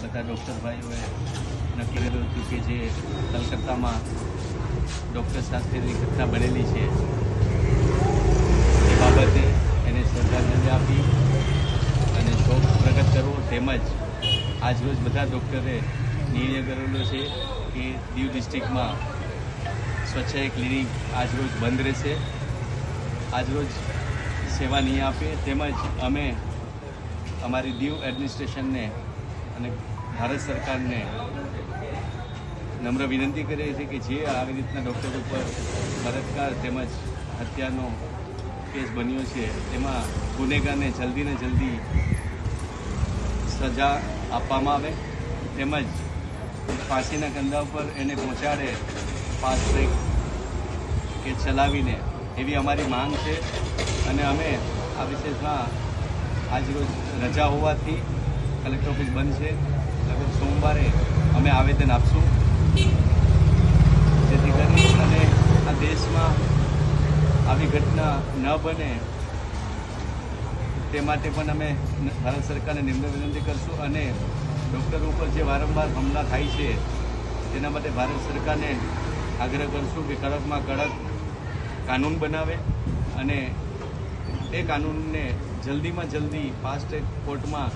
બધા ડૉક્ટર ભાઈઓએ નક્કી કર્યું હતું કે જે કલકત્તામાં ડૉક્ટર શાસ્ત્રીની ઘટના બનેલી છે, એ બાબતે એને શ્રદ્ધાંજલિ આપી અને શોક પ્રગટ કરવો તેમજ આજરોજ બધા ડૉક્ટરે નિર્ણય કરેલો છે કે દીવ ડિસ્ટ્રિક્ટમાં સ્વચ્છાએ ક્લિનિક આજરોજ બંધ રહેશે. આજરોજ સેવા નહીં આપે, તેમજ અમે અમારી દીવ એડમિનિસ્ટ્રેશનને અને ભારત સરકારને નમ્ર વિનંતી કરીએ છીએ કે જે આવી રીતના ડૉક્ટર ઉપર બળાત્કાર તેમજ હત્યાનો કેસ બન્યો છે, તેમાં ગુનેગારને જલ્દીને જલ્દી સજા આપવામાં આવે તેમજ ફાંસીના કંદા ઉપર એને પહોંચાડે ફાસ્ટ ટ્રેક કે ચલાવીને એવી અમારી માંગ છે. અને અમે આ વિશેષમાં આજરોજ રજા હોવાથી કલેક્ટર ઓફિસ બંધ છે. લગભગ સોમવારે અમે આવેદન આપશું. જેથી કરી અને આ દેશમાં આવી ઘટના ન બને. તે માટે પણ અમે ભારત સરકારને નિમ્ન વિનંતી કરશું અને ડૉક્ટર ઉપર જે વારંવાર હમલા થાય છે, તેના માટે ભારત સરકારને આગ્રહ કરશું કે કડકમાં કડક કાનૂન બનાવે અને એ કાનૂનને જલ્દીમાં જલ્દી ફાસ્ટ ટ્રેક કોર્ટમાં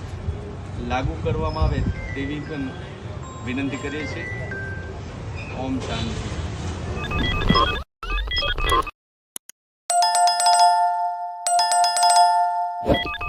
લાગુ કરવામાં આવે તેવી પણ વિનંતી કરીએ છીએ ઓમ શાંતિ What?